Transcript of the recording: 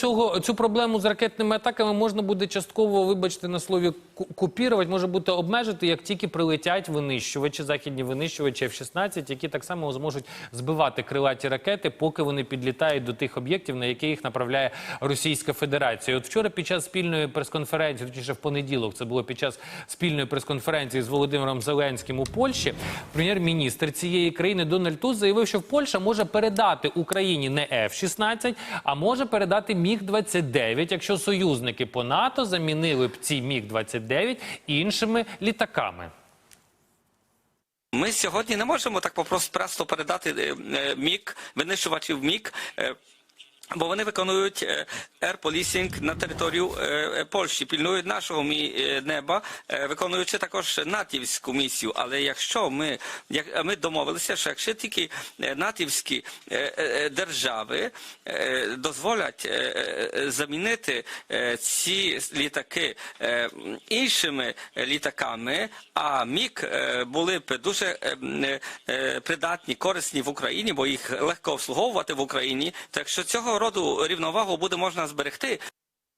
цього цю проблему з ракетними атаками можна буде частково, вибачте, на слові ку- купірувати, може бути обмежити, як тільки прилетять винищувачі, західні винищувачі F-16, які так само зможуть збивати крилаті ракети, поки вони підлітають до тих об'єктів, на які їх направляє Російська Федерація. От вчора під час спільної прес-конференції, точніше в понеділок, це було під час спільної прес-конференції з Володимиром Зеленським у Польщі. Прем'єр-міністр цієї країни Дональд Туз заявив, що Польща може передати Україні не F-16, а може передати Міг-29, якщо союзники по НАТО замінили б ці Міг-29 іншими літаками. Ми сьогодні не можемо так просто передати е, е, мік, винищувачів мік. е, Бо вони виконують air на територію Польщі, пільнують нашого неба, виконуючи також натівську місію. Але якщо ми, як ми домовилися, що якщо тільки натівські держави дозволять замінити ці літаки іншими літаками, а мік були б дуже придатні, корисні в Україні, бо їх легко обслуговувати в Україні. Так що цього роду рівновагу буде можна зберегти.